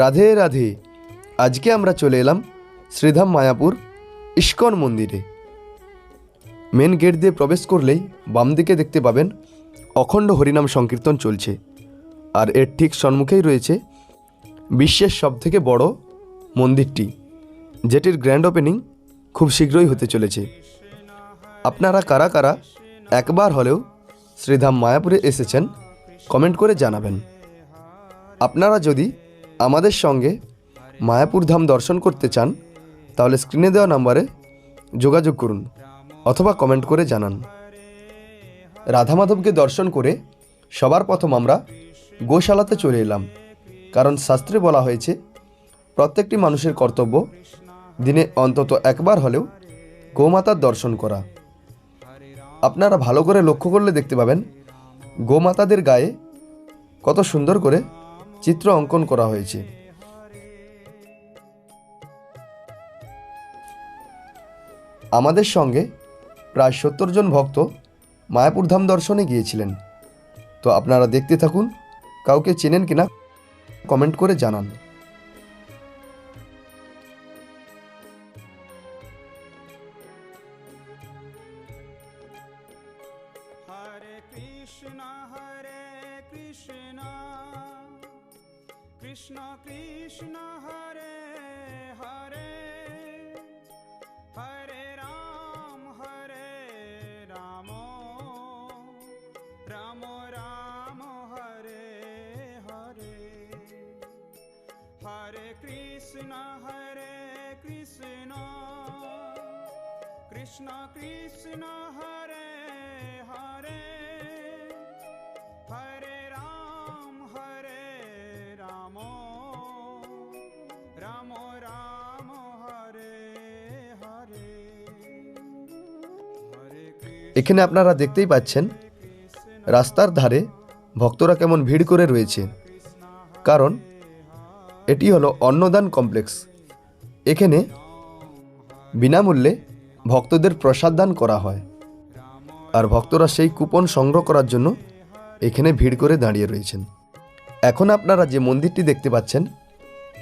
রাধে রাধে। আজকে আমরা চলে এলাম শ্রীধাম মায়াপুর ইস্কন মন্দিরে। মেন গেট দিয়ে প্রবেশ করলেই বাম দিকে দেখতে পাবেন অখণ্ড হরিনাম সংকীর্তন চলছে। আর এর ঠিক সম্মুখেই রয়েছে বিশ্বের সবথেকে বড় মন্দিরটি, যেটির গ্র্যান্ড ওপেনিং খুব শীঘ্রই হতে চলেছে। আপনারা কারা কারা একবার হলেও শ্রীধাম মায়াপুরে এসেছেন কমেন্ট করে জানাবেন। আপনারা যদি আমাদের সঙ্গে মায়াপুর ধাম দর্শন করতে চান, তাহলে স্ক্রিনে দেওয়া নাম্বারে যোগাযোগ করুন অথবা কমেন্ট করে জানান। রাধা মাধবকে দর্শন করে সবার প্রথম আমরা গোশালাতে চলে এলাম, কারণ শাস্ত্রে বলা হয়েছে, প্রত্যেকটি মানুষের কর্তব্য দিনে অন্তত একবার হলেও গোমাতার দর্শন করা। আপনারা ভালো করে লক্ষ্য করলে দেখতে পাবেন, গোমাতাদের গায়ে কত সুন্দর করে চিত্র অঙ্কন করা হয়েছে। আমাদের সঙ্গে প্রায় সত্তর জন ভক্ত মায়াপুর ধাম দর্শনে গিয়েছিলেন। তো আপনারা দেখতে থাকুন, কাউকে চেনেন কিনা, কমেন্ট করে জানান। Krishna. Krishna Krishna Hare Hare Hare Ram Hare Ramo Ramo Ramo Hare Hare Hare Krishna এখানে আপনারা দেখতেই পাচ্ছেন রাস্তার ধারে ভক্তরা কেমন ভিড় করে রয়েছে কারণ এটি হলো অন্নদান কমপ্লেক্স। এখানে বিনামূল্যে ভক্তদের প্রসাদ দান করা হয়। আর ভক্তরা সেই কুপন সংগ্রহ করার জন্য এখানে ভিড় করে দাঁড়িয়ে রয়েছেন। এখন আপনারা যে মন্দিরটি দেখতে পাচ্ছেন,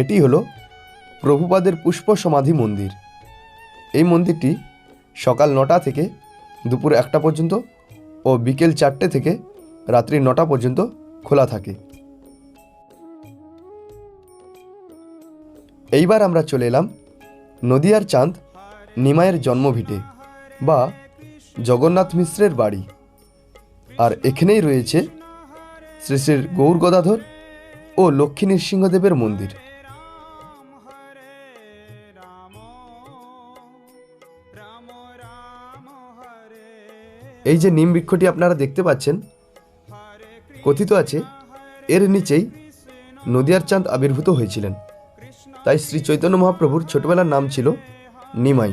এটি হলো প্রভুপাদের পুষ্প সমাধি মন্দির। এই মন্দিরটি সকাল নটা থেকে দুপুর একটা পর্যন্ত ও বিকেল চারটে থেকে রাত্রি নটা পর্যন্ত খোলা থাকে। এইবার আমরা চলে এলাম নদিয়ার চাঁদ নিমায়ের জন্মভিটে বা জগন্নাথ মিশ্রের বাড়ি। আর এখানেই রয়েছে শ্রী শ্রী গৌর গদাধর ও লক্ষ্মী নৃসিংহদেবের মন্দির। এই যে নিম বৃক্ষটি আপনারা দেখতে পাচ্ছেন, কথিত আছে, এর নিচেই নদিয়ার চাঁদ আবির্ভূত হয়েছিলেন। তাই শ্রী চৈতন্য মহাপ্রভুর ছোটবেলার নাম ছিল নিমাই।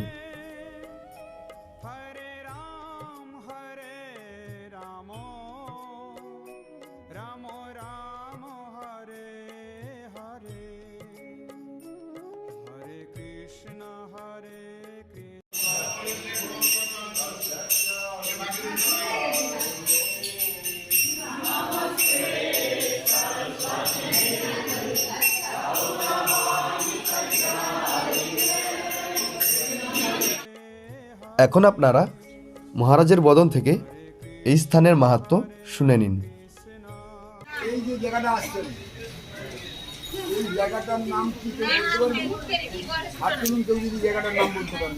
এখন আপনারা মহারাজের বদন থেকে এই স্থানের মাহাত্ম শুনে নিন। এই যে জায়গাটা আসছেন এই জায়গাটার নাম কি? বলতে পারবেন হাত যদি জায়গাটার নাম বলতে পারেন।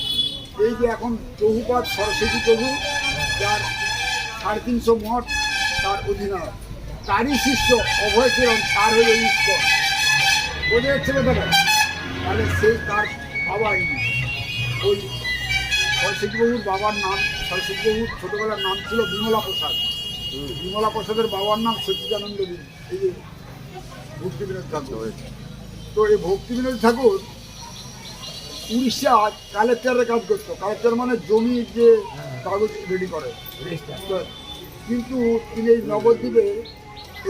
এই যে এখন প্রভুপাত সরস্বতী প্রভু যার সাড়ে তিনশো মঠ তার অধিনায়ক তারই শিষ্য অভয় কিরণ তার হলো ঈশ্বর বোঝা যাচ্ছে ব্যাপারটা তাহলে সেই তার বাবা ইনি ওই সরস্বতী বাবুর বাবার নাম সরস্বতী বাবুর ছোটবেলার নাম ছিল বিমলা প্রসাদ। বিমলা প্রসাদের বাবার নাম সচিদানন্দ এই যে ভক্তি বিনোদ ঠাকুর তো এই ভক্তি ভক্তিবিনোদ ঠাকুর উড়িষ্যা কালেক্টরের কাজ করতো। কালেক্টর মানে জমির যে কাগজ রেডি করে। কিন্তু তিনি এই নবদ্বীপে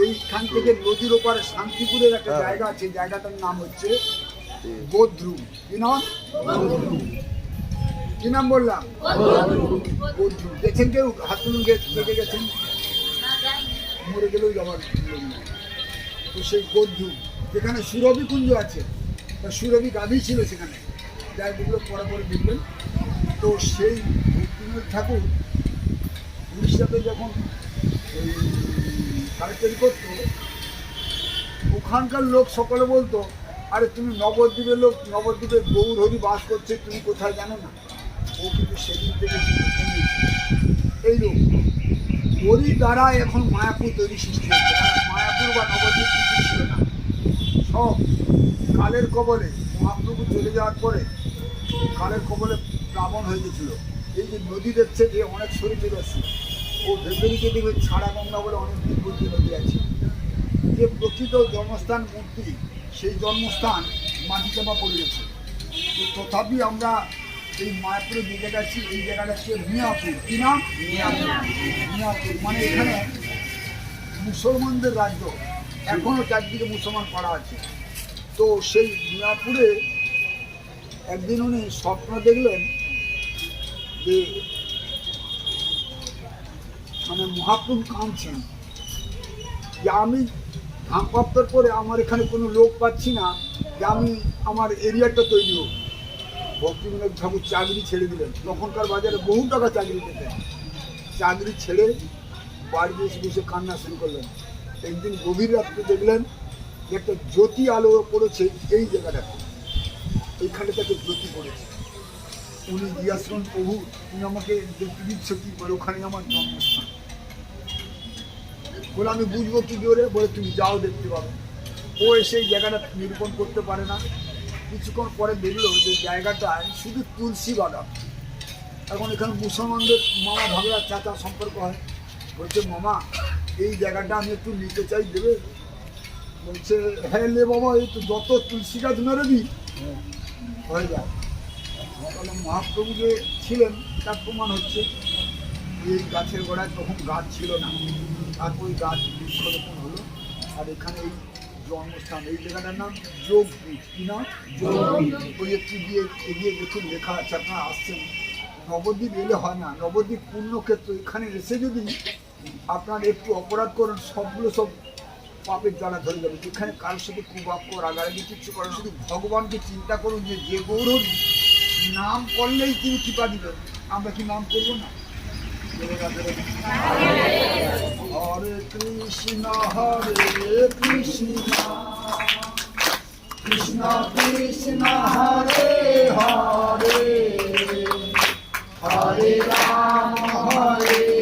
এইখান থেকে নদীর ওপারে শান্তিপুরের একটা জায়গা আছে জায়গাটার নাম হচ্ছে গোদ্রু কি নাম? কি নাম বললাম? গোদ্রু দেখছেন কেউ? হাত দেখে গেছেন? মরে গেলেও যাবার তো সেই গদ্দু যেখানে সুরভি কুঞ্জ আছে সুরভি গাভী ছিল সেখানে। যেগুলো পরে পরে দেখবেন। তো সেই ভক্তিনাথ ঠাকুর উড়িষ্যাতে যখন এই কালেক্টরি করতো, ওখানকার লোক সকলে বলতো, আরে তুমি নবদ্বীপের লোক, নবদ্বীপে গৌর হরি বাস করছে, তুমি কোথায় জানো না? ও কিন্তু সেদিন থেকে এই লোক, ওরই দ্বারা এখন মায়াপুর তৈরি সৃষ্টি হচ্ছে মায়াপুর বা নবদ্বীপ কিছু ছিল না। সব কালের কবলে মহাপ্রভু চলে যাওয়ার পরে কালের কবলে প্লাবন হয়ে গেছিল। এই যে নদী দেখছে যে অনেক সরে চলে আসছে ও ভেতরিকে দেখবে ছাড়া গঙ্গা বলে অনেক দীর্ঘতী নদী আছে। যে প্রকৃত জন্মস্থান মূর্তি সেই জন্মস্থান মাটি চাপা পড়ে গেছে। তো তথাপি আমরা এই মায়াপুরে যে জায়গা আছি এই জায়গাটা হচ্ছে মিয়াপুর। কি নাম? মিয়াপুর। মানে এখানে মুসলমানদের রাজ্য। এখনও চারদিকে মুসলমান পাড়া আছে। তো সেই মিয়াপুরে একদিন উনি স্বপ্ন দেখলেন যে মানে মহাপ্রভু কাঁদছেন যে আমি প্রাপ্তর পরে আমার এখানে কোনো লোক পাচ্ছি না, যে আমি আমার এরিয়াটা তৈরি হোক। ভক্তিবিনোদ ঠাকুর চাকরি ছেড়ে দিলেন। তখনকার বাজারে বহু টাকা চাকরি পেতেন। চাকরি ছেড়ে বাড়িতে এসে বসে কান্না শুরু করলেন। একদিন গভীর রাত্রে দেখলেন যে একটা জ্যোতি আলো পড়েছে এই জায়গাটাতে। এইখানে তাকে জ্যোতি করেছে উনি করেন প্রভু তুমি আমাকে দেখতে দিচ্ছ কি বলে, ওখানে আমার জন্মস্থান। বলে, আমি বুঝব কি করে বলে, তুমি যাও, দেখতে পাবে। ও এসে এই জায়গাটা নিরূপণ করতে পারে না। কিছুক্ষণ পরে দেখল যে জায়গাটায় শুধু তুলসী বাগান এখন এখানে মুসলমানদের মামা ভাগরা চাচা সম্পর্ক হয়। বলছে, মামা, এই জায়গাটা আমি একটু নিতে চাই, দেবে? বলছে হ্যাঁ লে বাবা, এই তো যত তুলসী গাছ মেরেবি হয়ে যায়। তাহলে মহাপ্রভু যে ছিলেন, তার প্রমাণ হচ্ছে এই গাছের গোড়ায় তখন গাছ ছিল না। তারপর ওই গাছ বৃক্ষরোপণ হলো। আর এখানে এই জন্মস্থান, এই জায়গাটার নাম যোগপীঠ কি নাম? যোগপীঠ ওই একটু গিয়ে এগিয়ে দেখুন লেখা আছে, আপনারা আসছেন। নবদ্বীপ এলে হয় না। নবদ্বীপ পূর্ণক্ষেত্র এখানে এসে যদি আপনার একটু অপরাধ করেন, সবগুলো সব পাপের জ্বালা ধরে যাবে। যেখানে কারোর সাথে কুবাক্য, রাগারাগি, কিচ্ছু করেন শুধু ভগবানকে চিন্তা করুন যে যে গৌরব, নাম করলেই তিনি কৃপা দিবেন। আমরা কি নাম করব না। হরে কৃষ্ণ হরে কৃষ্ণ। কৃষ্ণ কৃষ্ণ, হরে হরে। হরে রাম, হরে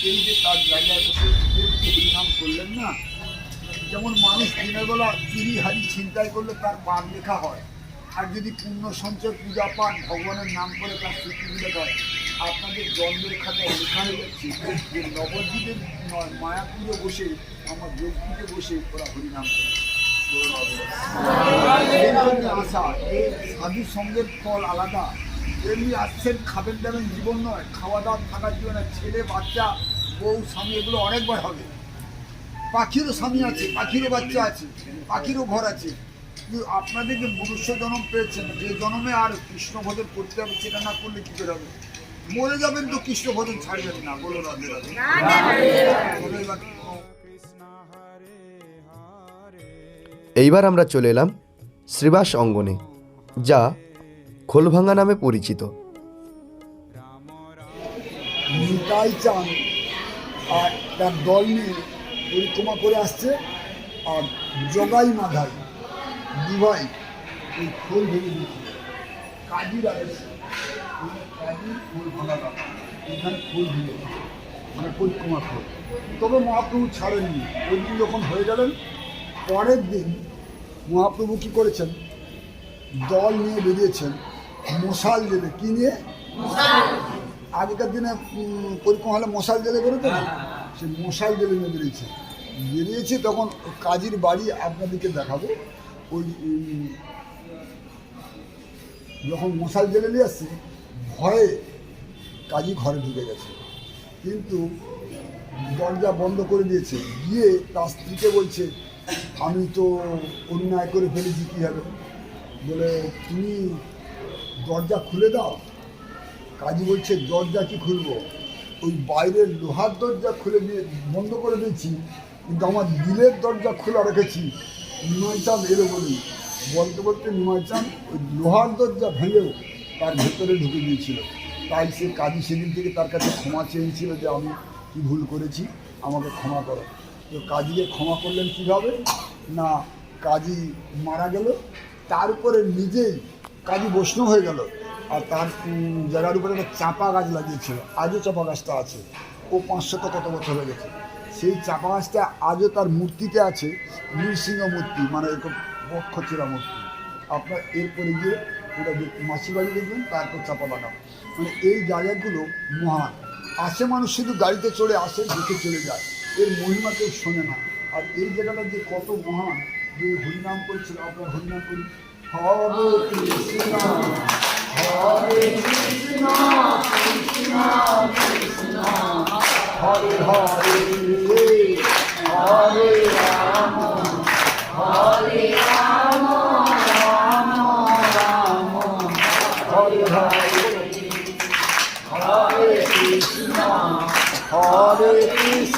কি যে তার জায়গায় বসে হরিনাম করলেন না যেমন মানুষ দিনের বেলা চুরি হারি ছিনতাই করলে তার পাপ লেখা হয় আর যদি পুণ্য সঞ্চয় পূজা পান ভগবানের নাম করে তার স্বীকৃতি হয় আপনাদের জন্মের খাতায় লেখা হয়ে যাচ্ছে যে নবদ্বীপের নয়, মায়াপুরে বসে, আমার যোগপীঠে বসে ওরা হরিনাম করে। আশা এই সাধু সঙ্গের ফল আলাদা। এমনি আসছেন খাবেন দাবেন জীবন নয় খাওয়া দাওয়া থাকার জীবন। ছেলে বাচ্চা বউ স্বামী এগুলো অনেকবার হবে। পাখিরও স্বামী আছে পাখিরও বাচ্চা আছে পাখিরও ঘর আছে। কিন্তু আপনাদের যে মনুষ্য জন্ম পেয়েছেন যে জন্মে আর কৃষ্ণ ভজন করতে হবে সেটা না করলে কি করে হবে? মরে যাবেন তো কৃষ্ণ ভজন ছাড়বেন না বলো রাধে রাধে। এইবার আমরা চলে এলাম শ্রীবাস অঙ্গনে, যা খোলভাঙ্গা নামে পরিচিত। আর তার দল নিয়ে পরিক্রমা করে আসছে, আর জগাই মাধাই, দুভাই, এই খোল ভেঙে দিয়েছে। কাজী কাজী খোল ভাঙা এখানে খোল ভেঙে মানে পরিক্রমা খোল। তবে মহাপ্রভু ছাড়েননি। ওই দিন যখন হয়ে গেলেন, পরের দিন মহাপ্রভু কি করেছেন? দল নিয়ে বেরিয়েছেন মশাল দেবে কি নিয়ে? আগেকার দিনে পরিক্রমা হলে মশাল জেলে বেরোতো না? সে মশাল জেলে নিয়ে বেরিয়েছে। বেরিয়েছে তখন কাজীর বাড়ি আপনাদেরকে দেখাবো। ওই যখন মশাল জেলে নিয়ে আসছে ভয়ে কাজী ঘরে ঢুকে গেছে। কিন্তু দরজা বন্ধ করে দিয়েছে। গিয়ে তার স্ত্রীকে বলছে আমি তো অন্যায় করে ফেলেছি কী হবে বলে, তুমি দরজা খুলে দাও। কাজী বলছে, দরজা কি খুলবো? ওই বাইরের লোহার দরজা খুলে দিয়ে বন্ধ করে দিয়েছি, কিন্তু আমার দিলের দরজা খোলা রেখেছি। নিমাই চাঁদ এলো বলি, বলতে বলতে নিমাই চাঁদ ওই লোহার দরজা ভেঙেও তার ভেতরে ঢুকে দিয়েছিল তাই সে কাজী সেদিন থেকে তার কাছে ক্ষমা চেয়েছিল যে, আমি কি ভুল করেছি, আমাকে ক্ষমা করো। তো কাজীকে ক্ষমা করলেন কীভাবে? না, কাজী মারা গেল। তার উপরে নিজেই কাজী বৈষ্ণব হয়ে গেল। আর তার জায়গার উপরে একটা চাপা গাছ লাগিয়েছিল। আজও চাপা গাছটা আছে। ও পাঁচশত কত বছর হয়ে গেছে। সেই চাপা গাছটা আজও তার মূর্তিতে আছে। নৃসিংহ মূর্তি মানে এরকম বক্ষচিরা মূর্তি। আপনার এরপরে গিয়ে ওটা মাসির বাড়ি দেখবেন, তারপর চাপা লাগাম মানে এই জায়গাগুলো মহান। আসে মানুষ শুধু গাড়িতে চড়ে আসে, দেখে চলে যায়। এর মহিমা কেউ শোনে না। আর এই জায়গাটা যে কত মহান, যে হরিনাম করেছিল আপনার হরিনাম করি হরে কৃষ্ণ হরে কৃষ্ণ কৃষ্ণ হরে কৃষ্ণ হরে কৃষ্ণ।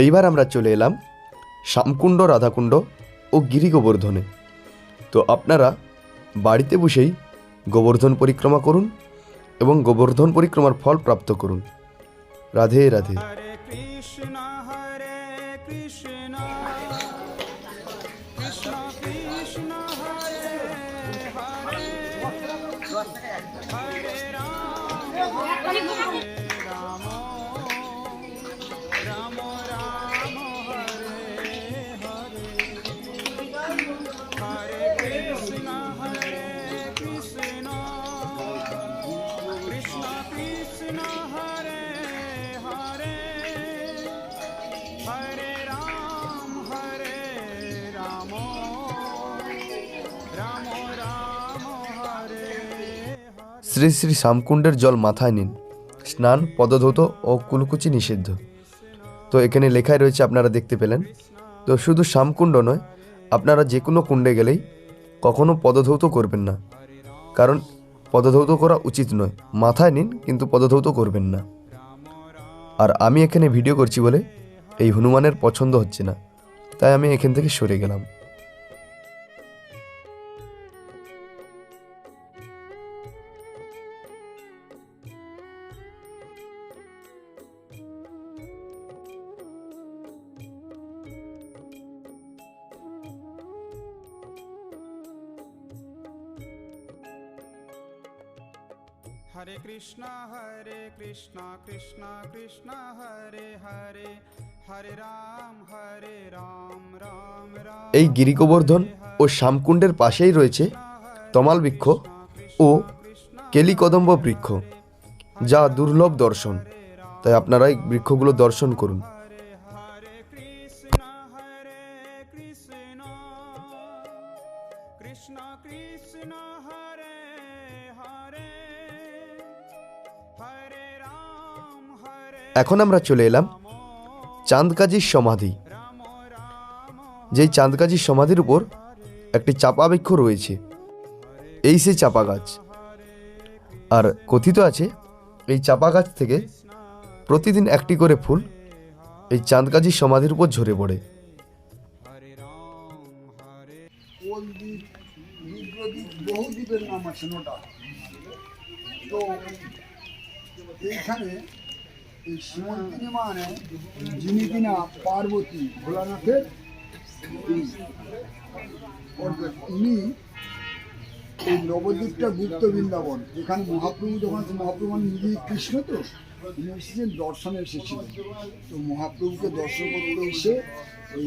এইবার আমরা চলে এলাম শ্যামকুণ্ড, রাধাকুণ্ড ও গিরি গোবর্ধনে তো আপনারা বাড়িতে বসেই গোবর্ধন পরিক্রমা করুন এবং গোবর্ধন পরিক্রমার ফল প্রাপ্ত করুন। রাধে রাধে। কৃষ্ণ, হরে কৃষ্ণ। শ্রী শ্রী শ্যামকুণ্ডের জল মাথায় নিন। স্নান, পদধৌত ও কুলকুচি নিষিদ্ধ। তো এখানে লেখাই রয়েছে, আপনারা দেখতে পেলেন। তো শুধু শ্যামকুণ্ড নয়, আপনারা যে কোনো কুণ্ডে গেলেই কখনো পদধৌত করবেন না। কারণ পদধৌত করা উচিত নয়। মাথায় নিন, কিন্তু পদধৌত করবেন না। আর আমি এখানে ভিডিও করছি বলে এই হনুমানের পছন্দ হচ্ছে না। তাই আমি এখান থেকে সরে গেলাম। हरे कृष्णा हरे कृष्णा कृष्णा कृष्णा हरे हरे हरे राम हरे राम राम राम এই গিরি গোবর্ধন ও শ্যামকুণ্ডের পাশেই রয়েছে তমাল বৃক্ষ ও কেলিকদম্ব বৃক্ষ যা দুর্লভ দর্শন তাই আপনারা এই বৃক্ষগুলো দর্শন করুন हरे हरे এখন আমরা চলে এলাম চাঁদকাজির সমাধি। যেই চাঁদকাজির সমাধির উপর একটি চাপা বৃক্ষ রয়েছে। এই সেই চাপা গাছ। আর কথিত আছে, এই চাপা গাছ থেকে প্রতিদিন একটি করে ফুল এই চাঁদকাজির সমাধির উপর ঝরে পড়ে। বহুদ্বীপের নাম আছে, নোটা। তো এইখানে এই সীমন্তিনী মানে যিনি কিনা পার্বতী ভোলানাথের। উনি এই নবদ্বীপটা গুপ্ত বৃন্দাবন এখানে মহাপ্রভু, যখন আছে মহাপ্রভু মানে নিজে কৃষ্ণ তো উনি এসেছেন দর্শনে এসেছিলেন তো মহাপ্রভুকে দর্শন করতে এসে ওই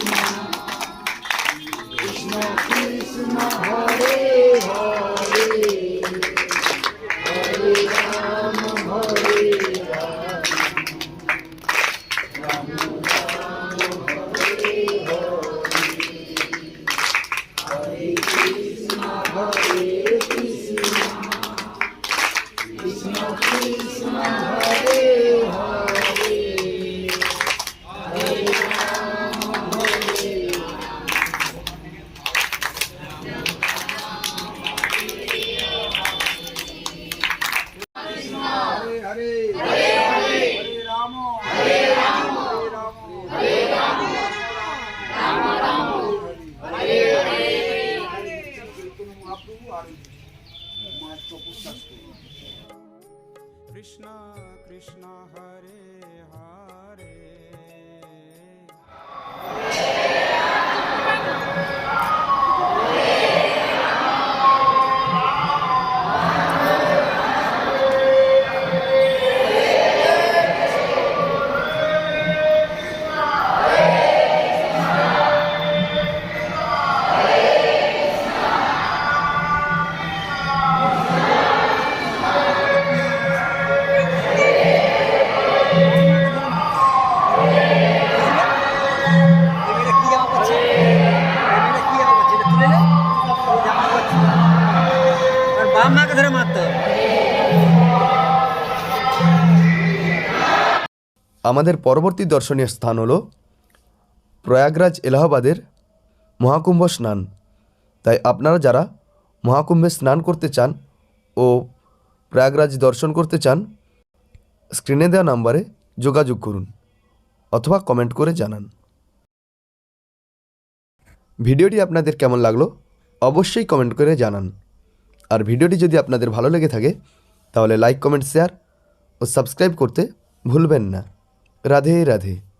Yeah. আমাদের পরবর্তী দর্শনীয় স্থান হল প্রয়াগরাজ এলাহাবাদের মহাকুম্ভ স্নান। তাই আপনারা যারা মহাকুম্ভে স্নান করতে চান ও প্রয়াগরাজ দর্শন করতে চান, স্ক্রিনে দেওয়া নাম্বারে যোগাযোগ করুন অথবা কমেন্ট করে জানান। ভিডিওটি আপনাদের কেমন লাগল অবশ্যই কমেন্ট করে জানান। আর ভিডিওটি যদি আপনাদের ভালো লেগে থাকে, তাহলে লাইক, কমেন্ট, শেয়ার ও সাবস্ক্রাইব করতে ভুলবেন না। রাধে রাধে।